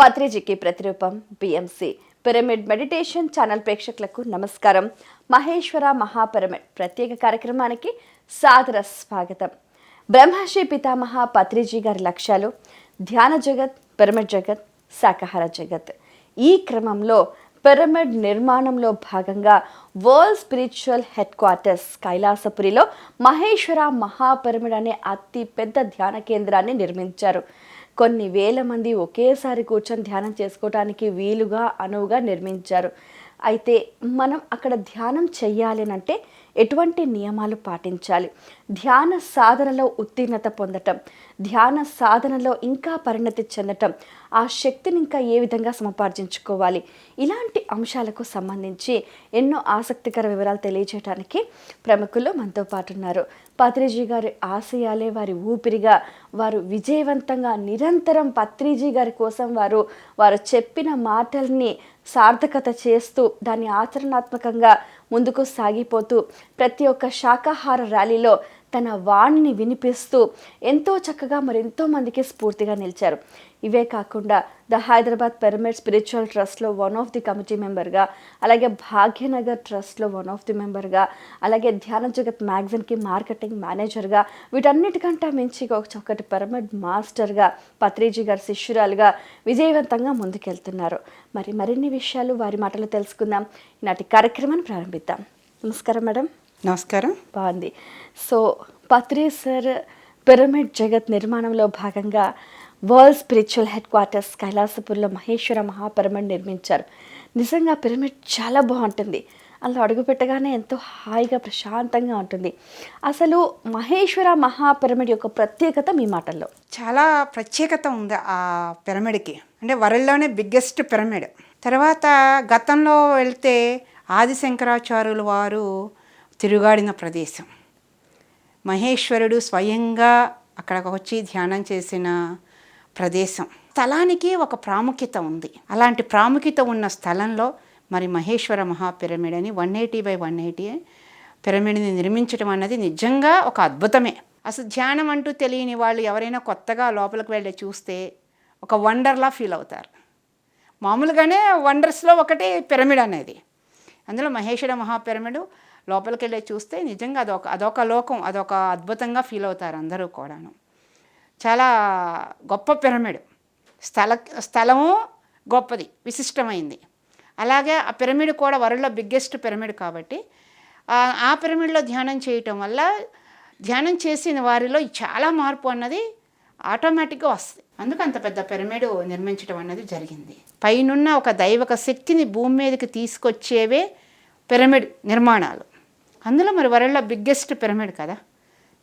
పత్రిజీకి ప్రతిరూపం BMC. Pyramid meditation channel ప్రేక్షకులకు నమస్కారం. మహేశ్వర మహాపిరమిడ్ ప్రత్యేక కార్యక్రమానికి సాదర స్వాగతం. బ్రహ్మశ్రీ పితామహ పత్రిజీ గారి లక్ష్యాలు ధ్యాన జగత్ పిరమిడ్ జగత్ శాకాహార జగత్. ఈ క్రమంలో పిరమిడ్ నిర్మాణంలో భాగంగా వరల్డ్ స్పిరిచువల్ హెడ్ క్వార్టర్స్ కైలాసపురిలో మహేశ్వర మహాపిరమిడ్ అనే అతి పెద్ద ధ్యాన కేంద్రాన్ని నిర్మించారు. కొన్ని వేల మంది ఒకేసారి కూర్చొని ధ్యానం చేసుకోవటానికి వీలుగా అనువుగా నిర్మించారు. అయితే మనం అక్కడ ధ్యానం చెయ్యాలి అంటే ఎటువంటి నియమాలు పాటించాలి? ధ్యాన సాధనలో ఉత్తీర్ణత పొందటం ధ్యాన సాధనలో ఇంకా పరిణతి చెందటం ఆ శక్తిని ఇంకా ఏ విధంగా సముపార్జించుకోవాలి? ఇలాంటి అంశాలకు సంబంధించి ఎన్నో ఆసక్తికర వివరాలు తెలియజేయడానికి ప్రముఖులు మనతో పాటు ఉన్నారు. పత్రిజీ గారి ఆశయాలే వారి ఊపిరిగా వారు విజయవంతంగా నిరంతరం పత్రిజీ గారి కోసం వారు వారు చెప్పిన మాటల్ని సార్థకత చేస్తూ దాన్ని ఆచరణాత్మకంగా ముందుకు సాగిపోతూ ప్రతి ఒక్క శాకాహార ర్యాలీలో తన వాణిని వినిపిస్తూ ఎంతో చక్కగా మరెంతో మందికి స్ఫూర్తిగా నిలిచారు. ఇవే కాకుండా ద హైదరాబాద్ పిరమిడ్ స్పిరిచువల్ ట్రస్ట్లో వన్ ఆఫ్ ది కమిటీ మెంబర్గా అలాగే భాగ్యనగర్ ట్రస్ట్లో వన్ ఆఫ్ ది మెంబర్గా అలాగే ధ్యాన జగత్ మ్యాగజైన్కి మార్కెటింగ్ మేనేజర్గా వీటన్నిటికంటే మించి ఒక చక్కటి పిరమిడ్ మాస్టర్గా పత్రిజీ గారి శిష్యురాలుగా విజయవంతంగా ముందుకెళ్తున్నారు. మరి మరిన్ని విషయాలు వారి మాటలు తెలుసుకుందాం. ఈనాటి కార్యక్రమాన్ని ప్రారంభిద్దాం. నమస్కారం మేడం. నమస్కారం. బాగుంది. సో పత్రి సార్ పిరమిడ్ జగత్ నిర్మాణంలో భాగంగా వరల్డ్ స్పిరిచువల్ హెడ్ క్వార్టర్స్ కైలాసపూర్లో మహేశ్వర మహాపరమని నిర్మించారు. నిజంగా పిరమిడ్ చాలా బాగుంటుంది. అందులో అడుగుపెట్టగానే ఎంతో హాయిగా ప్రశాంతంగా ఉంటుంది. అసలు మహేశ్వర మహాపిరమిడ్ యొక్క ప్రత్యేకత మీ మాటల్లో? చాలా ప్రత్యేకత ఉంది ఆ పిరమిడ్కి. అంటే వరల్డ్లోనే బిగ్గెస్ట్ పిరమిడ్ తర్వాత గతంలో వెళ్తే ఆదిశంకరాచార్యులు వారు తిరుగాడిన ప్రదేశం. మహేశ్వరుడు స్వయంగా అక్కడికి వచ్చి ధ్యానం చేసిన ప్రదేశం. స్థలానికి ఒక ప్రాముఖ్యత ఉంది. అలాంటి ప్రాముఖ్యత ఉన్న స్థలంలో మరి మహేశ్వర మహాపిరమిడ్ అని one eighty by one eighty పిరమిడ్ని నిర్మించడం అన్నది నిజంగా ఒక అద్భుతమే. అసలు ధ్యానం అంటూ తెలియని వాళ్ళు ఎవరైనా కొత్తగా లోపలికి వెళ్ళి చూస్తే ఒక వండర్లా ఫీల్ అవుతారు. మామూలుగానే వండర్స్లో ఒకటి పిరమిడ్ అనేది. అందులో మహేశ్వర మహాపిరమిడ్ లోపలికి వెళ్ళి చూస్తే నిజంగా అదొక అదొక లోకం అదొక అద్భుతంగా ఫీల్ అవుతారు అందరూ కూడాను. చాలా గొప్ప పిరమిడ్. స్థల స్థలము గొప్పది విశిష్టమైంది. అలాగే ఆ పిరమిడ్ కూడా వరల్డ్లో బిగ్గెస్ట్ పిరమిడ్ కాబట్టి ఆ- పిరమిడ్లో ధ్యానం చేయటం వల్ల ధ్యానం చేసిన వారిలో చాలా మార్పు అన్నది ఆటోమేటిక్గా వస్తుంది. అందుకు అంత పెద్ద పిరమిడ్ నిర్మించడం అన్నది జరిగింది. పైనున్న ఒక దైవక శక్తిని భూమి మీదకి తీసుకొచ్చేవే పిరమిడ్ నిర్మాణాలు. అందులో మరి వరల్డ్లో బిగ్గెస్ట్ పిరమిడ్ కదా?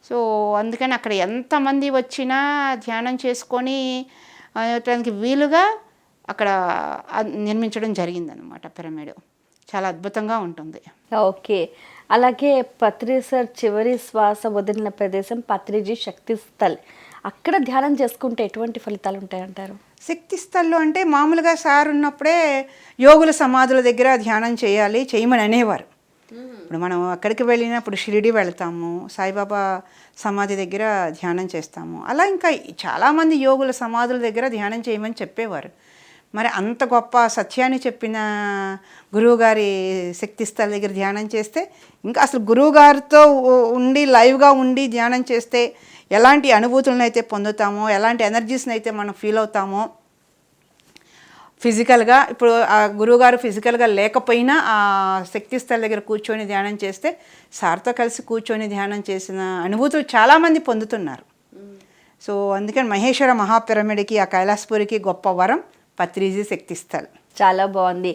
సో అందుకని అక్కడ ఎంతమంది వచ్చినా ధ్యానం చేసుకొని దానికి వీలుగా అక్కడ నిర్మించడం జరిగిందనమాట పిరమిడ్. చాలా అద్భుతంగా ఉంటుంది. ఓకే. అలాగే పత్రి సార్ చివరి శ్వాస వదిలిన ప్రదేశం పత్రిజీ శక్తి స్థల్. అక్కడ ధ్యానం చేసుకుంటే ఎటువంటి ఫలితాలు ఉంటాయంటారు? శక్తి స్థల్లో అంటే మామూలుగా సార్ ఉన్నప్పుడే యోగుల సమాధుల దగ్గర ధ్యానం చేయాలి చేయమని అనేవారు. ఇప్పుడు మనం అక్కడికి వెళ్ళినప్పుడు షిరిడి వెళ్తాము సాయిబాబా సమాధి దగ్గర ధ్యానం చేస్తాము. అలా ఇంకా చాలామంది యోగుల సమాధుల దగ్గర ధ్యానం చేయమని చెప్పేవారు. మరి అంత గొప్ప సత్యాన్ని చెప్పిన గురువుగారి శక్తి స్థల దగ్గర ధ్యానం చేస్తే ఇంకా అసలు గురువుగారితో ఉండి లైవ్గా ఉండి ధ్యానం చేస్తే ఎలాంటి అనుభూతులను అయితే పొందుతామో ఎలాంటి ఎనర్జీస్ని అయితే మనం ఫీల్ అవుతామో ఫిజికల్గా ఇప్పుడు ఆ గురువుగారు ఫిజికల్గా లేకపోయినా ఆ శక్తి స్థల దగ్గర కూర్చొని ధ్యానం చేస్తే సార్తో కలిసి కూర్చొని ధ్యానం చేసిన అనుభూతులు చాలామంది పొందుతున్నారు. సో అందుకని మహేశ్వర మహాపిరమిడ్కి ఆ కైలాసపురికి గొప్ప వరం పత్రిజీ శక్తి స్థల్ చాలా బాగుంది.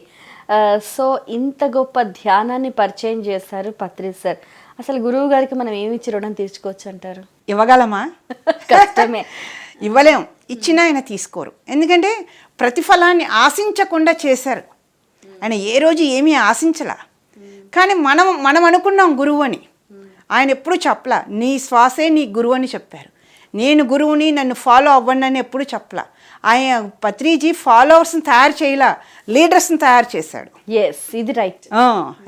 సో ఇంత గొప్ప ధ్యానాన్ని పరిచయం చేశారు పత్రి సార్. అసలు గురువు గారికి మనం ఏమి ఇచ్చి రుణం తీర్చుకోవచ్చు అంటారు? ఇవ్వగలమా? కష్టమే. ఇవ్వలేం. ఇచ్చినా ఆయన తీసుకోరు. ఎందుకంటే ప్రతిఫలాన్ని ఆశించకుండా చేశారు. ఆయన ఏ రోజు ఏమీ ఆశించలా. కానీ మనం మనం అనుకున్నాం గురువు అని. ఆయన ఎప్పుడు చెప్పలా నీ శ్వాసే నీ గురువు అని చెప్పారు. నేను గురువుని నన్ను ఫాలో అవ్వండి అని ఎప్పుడు చెప్పలా. ఆయన పత్రిజీ ఫాలోవర్స్ని తయారు చేయలా లీడర్స్ని తయారు చేశాడు. ఎస్ ఇది రైట్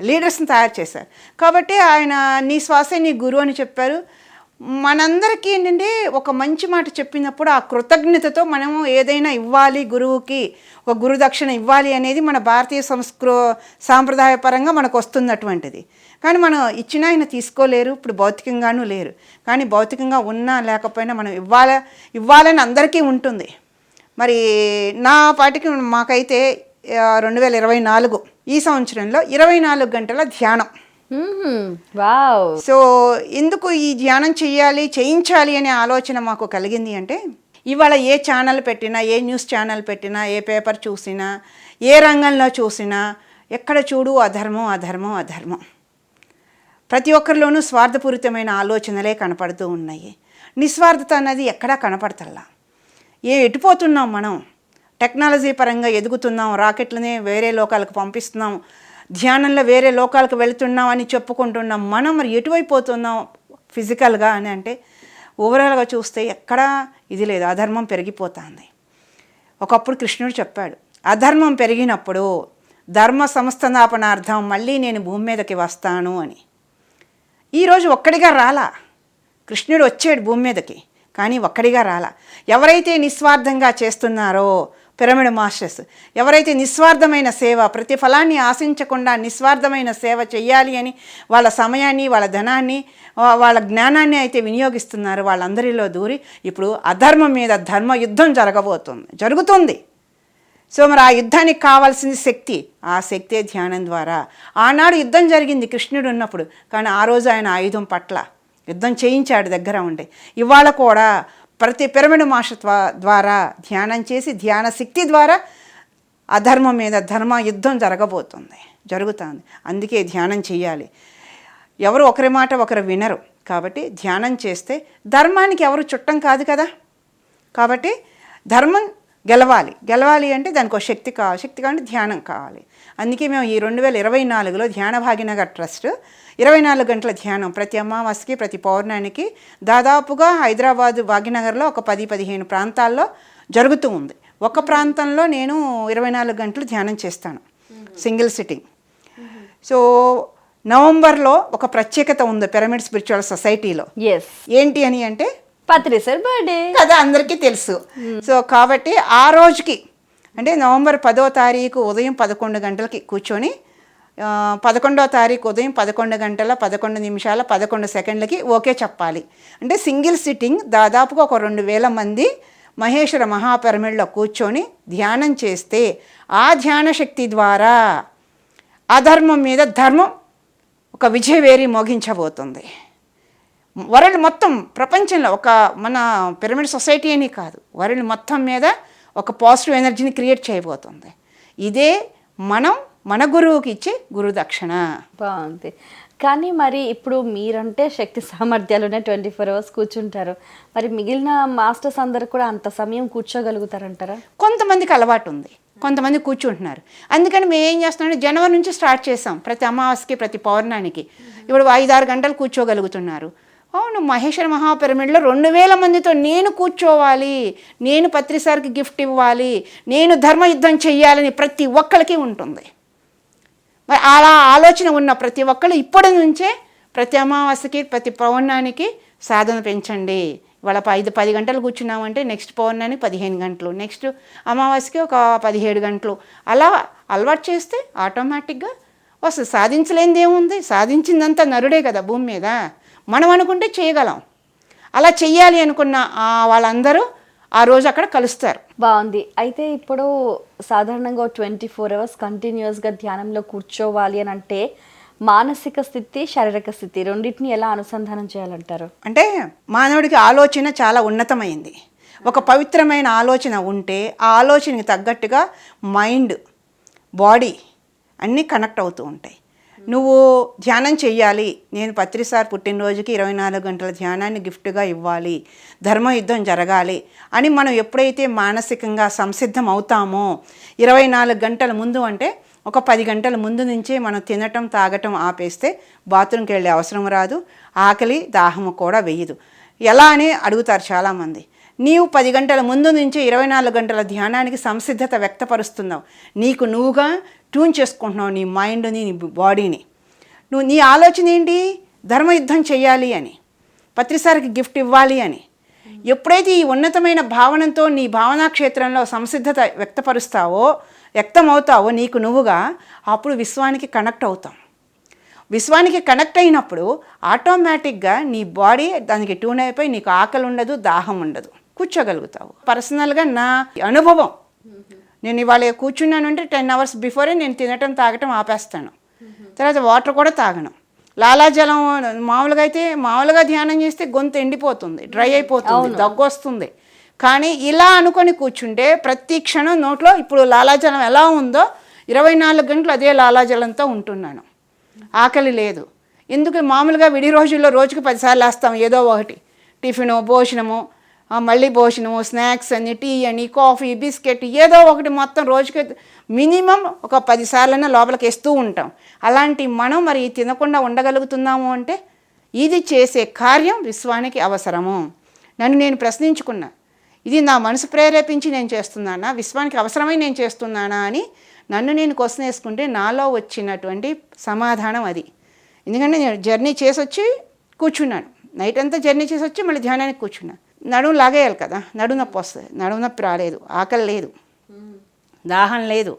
లీడర్స్ని తయారు చేశారు. కాబట్టి ఆయన నీ శ్వాసే నీ గురువు అని చెప్పారు. మనందరికీ ఏంటంటే ఒక మంచి మాట చెప్పినప్పుడు ఆ కృతజ్ఞతతో మనము ఏదైనా ఇవ్వాలి గురువుకి ఒక గురుదక్షిణ ఇవ్వాలి అనేది మన భారతీయ సంస్కృ సాంప్రదాయపరంగా మనకు వస్తున్నటువంటిది. కానీ మనం ఇచ్చినా ఆయన తీసుకోలేరు ఇప్పుడు భౌతికంగానూ లేరు. కానీ భౌతికంగా ఉన్నా లేకపోయినా మనం ఇవ్వాలి ఇవ్వాలని అందరికీ ఉంటుంది. మరి నా పాటికి మాకైతే రెండు వేల ఇరవై నాలుగు ఈ సంవత్సరంలో ఇరవై నాలుగు గంటల ధ్యానం. సో ఎందుకు ఈ ధ్యానం చేయాలి చేయించాలి అనే ఆలోచన మాకు కలిగింది అంటే ఇవాళ ఏ ఛానల్ పెట్టినా ఏ న్యూస్ ఛానల్ పెట్టినా ఏ పేపర్ చూసినా ఏ రంగంలో చూసినా ఎక్కడ చూడు అధర్మం అధర్మం అధర్మం. ప్రతి ఒక్కరిలోనూ స్వార్థపూరితమైన ఆలోచనలే కనపడుతూ ఉన్నాయి. నిస్వార్థత అన్నది ఎక్కడా కనపడతల్లా. ఏ ఎటుపోతున్నాం మనం? టెక్నాలజీ పరంగా ఎదుగుతున్నాం రాకెట్లనే వేరే లోకాలకు పంపిస్తున్నాం ధ్యానంలో వేరే లోకాలకు వెళుతున్నాం అని చెప్పుకుంటున్నాం. మనం మరి ఎటువైపోతున్నాం ఫిజికల్గా అని అంటే ఓవరాల్గా చూస్తే ఎక్కడా ఇది లేదు. అధర్మం పెరిగిపోతుంది. ఒకప్పుడు కృష్ణుడు చెప్పాడు అధర్మం పెరిగినప్పుడు ధర్మ సంస్థాపనార్థం మళ్ళీ నేను భూమి మీదకి వస్తాను అని. ఈరోజు ఒక్కడిగా రాలా. కృష్ణుడు వచ్చాడు భూమి మీదకి కానీ ఒక్కడిగా రాలా. ఎవరైతే నిస్వార్థంగా చేస్తున్నారో పిరమిడ్ మాస్టర్స్. ఎవరైతే నిస్వార్థమైన సేవ ప్రతిఫలాన్ని ఆశించకుండా నిస్వార్థమైన సేవ చేయాలి అని వాళ్ళ సమయాన్ని వాళ్ళ ధనాన్ని వాళ్ళ జ్ఞానాన్ని అయితే వినియోగిస్తున్నారు వాళ్ళందరిలో దూరి ఇప్పుడు అధర్మం మీద ధర్మ యుద్ధం జరగబోతుంది జరుగుతుంది. సో మరి ఆ యుద్ధానికి కావాల్సింది శక్తి ఆ శక్తే ధ్యానం ద్వారా. ఆనాడు యుద్ధం జరిగింది కృష్ణుడు ఉన్నప్పుడు కానీ ఆ రోజు ఆయన ఆయుధం పట్ల యుద్ధం చేయించాడు దగ్గర ఉండి. ఇవాళ కూడా ప్రతి పిరమిడ్ మాష ద్వారా ధ్యానం చేసి ధ్యాన శక్తి ద్వారా అధర్మం మీద ధర్మ యుద్ధం జరగబోతుంది జరుగుతుంది. అందుకే ధ్యానం చేయాలి ఎవరు ఒకరి మాట ఒకరు వినరు. కాబట్టి ధ్యానం చేస్తే ధర్మానికి ఎవరు చుట్టం కాదు కదా. కాబట్టి ధర్మం గెలవాలి. గెలవాలి అంటే దానికి ఒక శక్తి కావాలి. శక్తి కావాలంటే ధ్యానం కావాలి. అందుకే మేము ఈ రెండు వేల ఇరవై నాలుగులో ధ్యాన భాగ్యనగర్ ట్రస్ట్ ఇరవై నాలుగు గంటల ధ్యానం ప్రతి అమావాస్యకి ప్రతి పౌర్ణానికి దాదాపుగా హైదరాబాద్ భాగ్యనగర్లో ఒక పది పదిహేను ప్రాంతాల్లో జరుగుతూ ఉంది. ఒక ప్రాంతంలో నేను ఇరవై నాలుగు గంటలు ధ్యానం చేస్తాను. Single sitting. సో నవంబర్లో ఒక ప్రత్యేకత ఉంది పిరమిడ్ స్పిరిచువల్ సొసైటీలో. ఎస్ ఏంటి అని అంటే పత్రిసర్ బర్త్డే. కదా అందరికీ తెలుసు. సో కాబట్టి ఆ రోజుకి అంటే నవంబర్ పదో తారీఖు ఉదయం పదకొండు గంటలకి కూర్చొని పదకొండో తారీఖు ఉదయం పదకొండు గంటల పదకొండు నిమిషాల పదకొండు సెకండ్లకి ఓకే చెప్పాలి. అంటే సింగిల్ సిట్టింగ్ దాదాపుగా ఒక రెండు వేల మంది మహేశ్వర మహాపిరమిడ్లో కూర్చొని ధ్యానం చేస్తే ఆ ధ్యాన శక్తి ద్వారా అధర్మం మీద ధర్మం ఒక విజయవేరి మోగించబోతుంది. వరల్డ్ మొత్తం ప్రపంచంలో ఒక మన పిరమిడ్ సొసైటీ అని కాదు. వరల్డ్ మొత్తం మీద ఒక పాజిటివ్ ఎనర్జీని క్రియేట్ చేయబోతుంది. ఇదే మనం మన గురువుకి ఇచ్చే గురుదక్షిణ బాగుంది. కానీ మరి ఇప్పుడు మీరంటే శక్తి సామర్థ్యాలునే ట్వంటీ ఫోర్ అవర్స్ కూర్చుంటారు. మరి మిగిలిన మాస్టర్స్ అందరు కూడా అంత సమయం కూర్చోగలుగుతారంటారా? కొంతమందికి అలవాటు ఉంది కొంతమంది కూర్చుంటున్నారు. అందుకని మేము ఏం చేస్తున్నాం జనవరి నుంచి స్టార్ట్ చేసాం ప్రతి అమావాస్యకి ప్రతి పౌర్ణానికి. ఇప్పుడు ఐదారు గంటలు కూర్చోగలుగుతున్నారు. అవును మహేశ్వర మహాపిరమిడ్లో రెండు వేల మందితో నేను కూర్చోవాలి నేను పత్రిసారికి గిఫ్ట్ ఇవ్వాలి నేను ధర్మయుద్ధం చెయ్యాలని ప్రతి ఒక్కరికి ఉంటుంది. మరి అలా ఆలోచన ఉన్న ప్రతి ఒక్కరు ఇప్పటి నుంచే ప్రతి అమావాస్యకి ప్రతి పౌర్ణానికి సాధన పెంచండి. ఇవాళ ప- ఐదు పది గంటలు కూర్చున్నామంటే నెక్స్ట్ పౌర్ణానికి పదిహేను గంటలు నెక్స్ట్ అమావాస్యకి ఒక పదిహేడు గంటలు. అలా అలవాటు చేస్తే ఆటోమేటిక్గా వస్తుంది. సాధించలేనిదేముంది సాధించిందంతా నరుడే కదా భూమి మీద. మనం అనుకుంటే చేయగలం. అలా చెయ్యాలి అనుకున్న వాళ్ళందరూ ఆ రోజు అక్కడ కలుస్తారు. బాగుంది. అయితే ఇప్పుడు సాధారణంగా ట్వంటీ ఫోర్ అవర్స్ కంటిన్యూస్గా ధ్యానంలో కూర్చోవాలి అని అంటే మానసిక స్థితి శారీరక స్థితి రెండింటిని ఎలా అనుసంధానం చేయాలంటారు? అంటే మానవుడికి ఆలోచన చాలా ఉన్నతమైంది. ఒక పవిత్రమైన ఆలోచన ఉంటే ఆ ఆలోచనకి తగ్గట్టుగా మైండ్ బాడీ అన్నీ కనెక్ట్ అవుతూ ఉంటాయి. నువ్వు ధ్యానం చెయ్యాలి. నేను పత్రిసార్ పుట్టినరోజుకి ఇరవై నాలుగు గంటల ధ్యానాన్ని గిఫ్ట్గా ఇవ్వాలి. ధర్మయుద్ధం జరగాలి అని మనం ఎప్పుడైతే మానసికంగా సంసిద్ధం అవుతామో ఇరవై నాలుగు గంటల ముందు అంటే ఒక పది గంటల ముందు నుంచే మనం తినటం తాగటం ఆపేస్తే బాత్రూమ్కి వెళ్ళే అవసరం రాదు. ఆకలి దాహము కూడా వేయదు. ఎలా అని అడుగుతారు చాలామంది. నీవు పది గంటల ముందు నుంచి ఇరవై నాలుగు గంటల ధ్యానానికి సంసిద్ధత వ్యక్తపరుస్తున్నావు. నీకు నువ్వుగా ట్యూన్ చేసుకుంటున్నావు నీ మైండ్ని నీ బాడీని. నువ్వు నీ ఆలోచన ఏంటి? ధర్మయుద్ధం చేయాలి అని. పత్రిసారికి గిఫ్ట్ ఇవ్వాలి అని. ఎప్పుడైతే ఈ ఉన్నతమైన భావనతో నీ భావనా క్షేత్రంలో సంసిద్ధత వ్యక్తపరుస్తావో వ్యక్తమవుతావో నీకు నువ్వుగా అప్పుడు విశ్వానికి కనెక్ట్ అవుతాం. విశ్వానికి కనెక్ట్ అయినప్పుడు ఆటోమేటిక్గా నీ బాడీ దానికి ట్యూన్ అయిపోయి నీకు ఆకలి ఉండదు దాహం ఉండదు. కూర్చోగలుగుతావు. పర్సనల్గా నా అనుభవం నేను ఇవాళ కూర్చున్నాను అంటే టెన్ అవర్స్ బిఫోరే నేను తినటం తాగటం ఆపేస్తాను. తర్వాత వాటర్ కూడా తాగను. లాలాజలం మామూలుగా అయితే మామూలుగా ధ్యానం చేస్తే గొంతు ఎండిపోతుంది డ్రై అయిపోతుంది దగ్గు వస్తుంది. కానీ ఇలా అనుకొని కూర్చుంటే ప్రతి క్షణం నోట్లో ఇప్పుడు లాలాజలం ఎలా ఉందో ఇరవై నాలుగు గంటలు అదే లాలాజలంతో ఉంటున్నాను. ఆకలి లేదు. ఎందుకు? మామూలుగా విడి రోజుల్లో రోజుకి పదిసార్లు వేస్తాం ఏదో ఒకటి. టిఫిను భోజనము మళ్ళీ భోజనము స్నాక్స్ అని టీ అని కాఫీ బిస్కెట్ ఏదో ఒకటి మొత్తం రోజుకి మినిమం ఒక పదిసార్లైనా లోపలికి వేస్తూ ఉంటాం. అలాంటి మనం మరి తినకుండా ఉండగలుగుతున్నాము అంటే ఇది చేసే కార్యం విశ్వానికి అవసరము. నన్ను నేను ప్రశ్నించుకున్నా ఇది నా మనసు ప్రేరేపించి నేను చేస్తున్నానా? విశ్వానికి అవసరమై నేను చేస్తున్నానా అని నన్ను నేను క్వశ్చన్ వేసుకుంటే నాలో వచ్చినటువంటి సమాధానం అది. ఎందుకంటే నేను జర్నీ చేసి వచ్చి కూర్చున్నాను. నైట్ అంతా జర్నీ చేసి వచ్చి మళ్ళీ ధ్యానానికి కూర్చున్నాను నడుము లాగేయాలి కదా నడుము నొప్పి వస్తుంది నడుము నొప్పి రాలేదు ఆకలి లేదు దాహం లేదు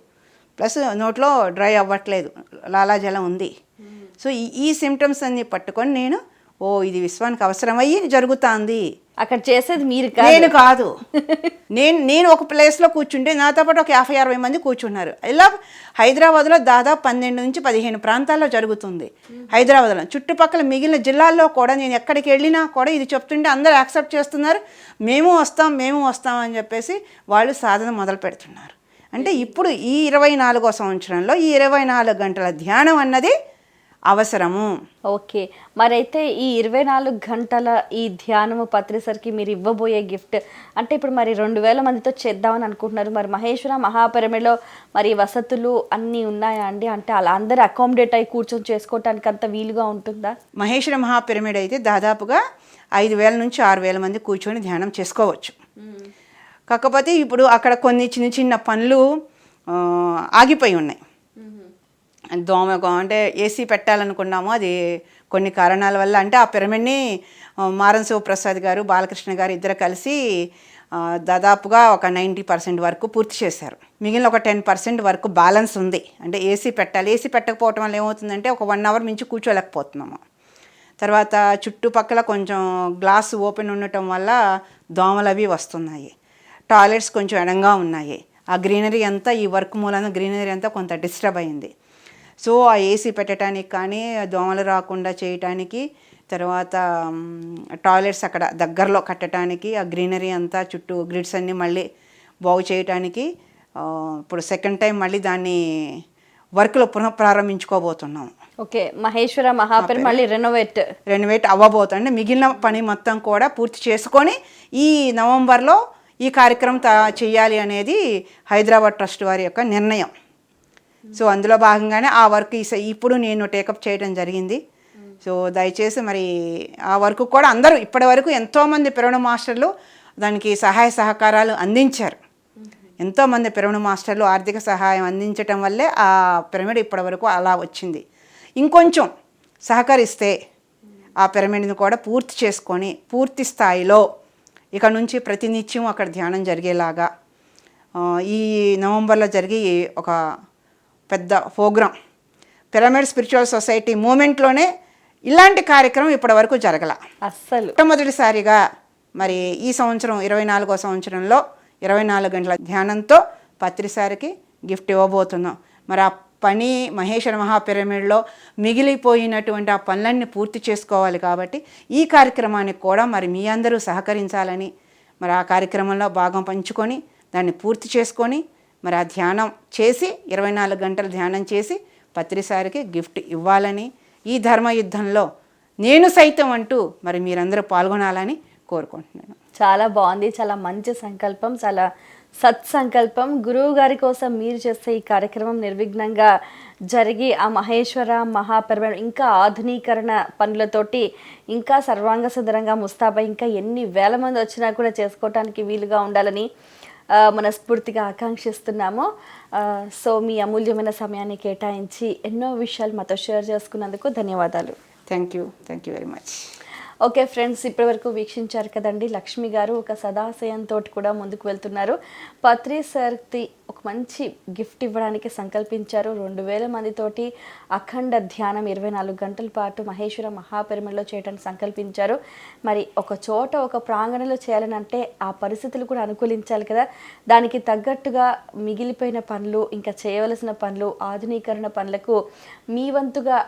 ప్లస్ నోట్లో డ్రై అవ్వట్లేదు లాలాజలం ఉంది. సో ఈ ఈ సిమ్టమ్స్ అన్ని పట్టుకొని నేను ఓ ఇది విశ్వానికి అవసరమయ్యి జరుగుతుంది. అక్కడ చేసేది మీరు నేను కాదు. నేను నేను ఒక ప్లేస్లో కూర్చుంటే నాతో పాటు ఒక యాభై అరవై మంది కూర్చున్నారు. ఇలా హైదరాబాద్లో దాదాపు పన్నెండు నుంచి పదిహేను ప్రాంతాల్లో జరుగుతుంది. హైదరాబాద్లో. చుట్టుపక్కల మిగిలిన జిల్లాల్లో కూడా నేను ఎక్కడికి వెళ్ళినా కూడా ఇది చెప్తుంటే అందరూ యాక్సెప్ట్ చేస్తున్నారు. మేము వస్తాం మేము వస్తాం అని చెప్పేసి వాళ్ళు సాధన మొదలు పెడుతున్నారు. అంటే ఇప్పుడు ఈ ఇరవై నాలుగో సంవత్సరంలో ఈ ఇరవై నాలుగు గంటల ధ్యానం అన్నది అవసరము. ఓకే. మరైతే ఈ ఇరవై నాలుగు గంటల ఈ ధ్యానము పత్రిసరికి మీరు ఇవ్వబోయే గిఫ్ట్ అంటే ఇప్పుడు మరి రెండు వేల మందితో చేద్దామని అనుకుంటున్నారు. మరి మహేశ్వర మహాపరిమలో మరి వసతులు అన్నీ ఉన్నాయా అండి? అంటే అలా అందరూ అకామిడేట్ అయి కూర్చొని చేసుకోవటానికి అంత వీలుగా ఉంటుందా? మహేశ్వర మహాపిరమిడ్ అయితే దాదాపుగా ఐదు వేల నుంచి ఆరు వేల మంది కూర్చొని ధ్యానం చేసుకోవచ్చు. కాకపోతే ఇప్పుడు అక్కడ కొన్ని చిన్న చిన్న పనులు ఆగిపోయి ఉన్నాయి. దోమ అంటే ఏసీ పెట్టాలనుకున్నాము. అది కొన్ని కారణాల వల్ల అంటే ఆ పిరమిడ్ని మారన్ శివప్రసాద్ గారు బాలకృష్ణ గారు ఇద్దరు కలిసి దాదాపుగా ఒక నైంటీ పర్సెంట్ వరకు పూర్తి చేశారు. మిగిలిన ఒక టెన్ పర్సెంట్ వరకు బ్యాలెన్స్ ఉంది. అంటే ఏసీ పెట్టాలి. ఏసీ పెట్టకపోవటం వల్ల ఏమవుతుందంటే ఒక వన్ అవర్ మించి కూర్చోలేకపోతున్నాము. తర్వాత చుట్టుపక్కల కొంచెం గ్లాస్ ఓపెన్ ఉండటం వల్ల దోమలు అవి వస్తున్నాయి. టాయిలెట్స్ కొంచెం ఎడంగా ఉన్నాయి. ఆ గ్రీనరీ అంతా ఈ వర్క్ మూలన గ్రీనరీ అంతా కొంత డిస్టర్బ్ అయింది. సో ఆ ఏసీ పెట్టడానికి కానీ ఆ దోమలు రాకుండా చేయటానికి తర్వాత టాయిలెట్స్ అక్కడ దగ్గరలో కట్టడానికి ఆ గ్రీనరీ అంతా చుట్టూ గ్రిడ్స్ అన్నీ మళ్ళీ బాగు చేయటానికి ఇప్పుడు సెకండ్ టైం మళ్ళీ దాన్ని వర్క్లో పునః ప్రారంభించుకోబోతున్నాము ఓకే. మహేశ్వర మహాపరి మళ్ళీ రెనోవేట్ రెనోవేట్ అవ్వబోతుంది. మిగిలిన పని మొత్తం కూడా పూర్తి చేసుకొని ఈ నవంబర్లో ఈ కార్యక్రమం తా చేయాలి అనేది హైదరాబాద్ ట్రస్ట్ వారి యొక్క నిర్ణయం. సో అందులో భాగంగానే ఆ వర్క్ ఈ ఇప్పుడు నేను టేకప్ చేయడం జరిగింది. సో దయచేసి మరి ఆ వర్క్ కూడా అందరూ ఇప్పటి వరకు ఎంతోమంది పిరవణ మాస్టర్లు దానికి సహాయ సహకారాలు అందించారు. ఎంతోమంది పిరమిడ్ మాస్టర్లు ఆర్థిక సహాయం అందించటం వల్లే ఆ పిరమిడ్ ఇప్పటి వరకు అలా వచ్చింది. ఇంకొంచెం సహకరిస్తే ఆ పిరమిడ్ని కూడా పూర్తి చేసుకొని పూర్తి స్థాయిలో ఇక నుంచి ప్రతినిత్యం అక్కడ ధ్యానం జరిగేలాగా ఈ నవంబర్లో జరిగే ఒక పెద్ద ప్రోగ్రాం. పిరమిడ్ స్పిరిచువల్ సొసైటీ మూమెంట్లోనే ఇలాంటి కార్యక్రమం ఇప్పటివరకు జరగల. అస్సలు. మొట్టమొదటిసారిగా మరి ఈ సంవత్సరం ఇరవై నాలుగో సంవత్సరంలో ఇరవై నాలుగు గంటల ధ్యానంతో పత్రిసారికి గిఫ్ట్ ఇవ్వబోతున్నాం. మరి ఆ పని మహేశ్వర మహాపిరమిడ్లో మిగిలిపోయినటువంటి ఆ పనులన్నీ పూర్తి చేసుకోవాలి కాబట్టి ఈ కార్యక్రమానికి కూడా మరి మీ అందరూ సహకరించాలని మరి ఆ కార్యక్రమంలో భాగం పంచుకొని దాన్ని పూర్తి చేసుకొని మరి ఆ ధ్యానం చేసి ఇరవై నాలుగు గంటలు ధ్యానం చేసి పత్రిసారికి గిఫ్ట్ ఇవ్వాలని ఈ ధర్మ యుద్ధంలో నేను సైతం అంటూ మరి మీరందరూ పాల్గొనాలని కోరుకుంటున్నాను. చాలా బాగుంది. చాలా మంచి సంకల్పం చాలా సత్సంకల్పం. గురువు గారి కోసం మీరు చేసే ఈ కార్యక్రమం నిర్విఘ్నంగా జరిగి ఆ మహేశ్వర మహాపర్వ ఇంకా ఆధునీకరణ పనులతోటి ఇంకా సర్వాంగ సుందరంగా ముస్తాబా ఇంకా ఎన్ని వేల మంది వచ్చినా కూడా చేసుకోవటానికి వీలుగా ఉండాలని మనస్ఫూర్తిగా ఆకాంక్షిస్తున్నాము. సో మీ అమూల్యమైన సమయాన్ని కేటాయించి ఎన్నో విషయాలు మాతో షేర్ చేసుకున్నందుకు ధన్యవాదాలు. Thank you thank you very much okay friends ఇప్పటి వరకు వీక్షించారు కదండి లక్ష్మి గారు ఒక సదాశయంతో కూడా ముందుకు వెళ్తున్నారు. పత్రి సర్తి ఒక మంచి గిఫ్ట్ ఇవ్వడానికి సంకల్పించారు. రెండు వేల మందితోటి అఖండ ధ్యానం ఇరవై నాలుగు గంటల పాటు మహేశ్వర మహాపెరిమలో చేయడానికి సంకల్పించారు. మరి ఒక చోట ఒక ప్రాంగణంలో చేయాలని అంటే ఆ పరిస్థితులు కూడా అనుకూలించాలి కదా. దానికి తగ్గట్టుగా మిగిలిపోయిన పనులు ఇంకా చేయవలసిన పనులు ఆధునీకరణ పనులకు మీ వంతుగా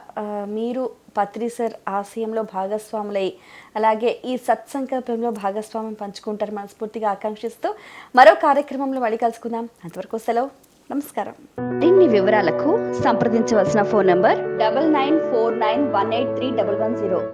మీరు పత్రిసర్ ఆశయంలో భాగస్వాములై అలాగే ఈ సత్సంకల్పంలో భాగస్వామ్యం పంచుకుంటారు మనస్ఫూర్తిగా ఆకాంక్షిస్తూ మరో కార్యక్రమంలో మళ్ళీ కలుసుకుందాం. అంతవరకు సెలవు. నమస్కారం. దీన్ని వివరాలకు సంప్రదించవలసిన phone number double nine four nine one eight three double one zero.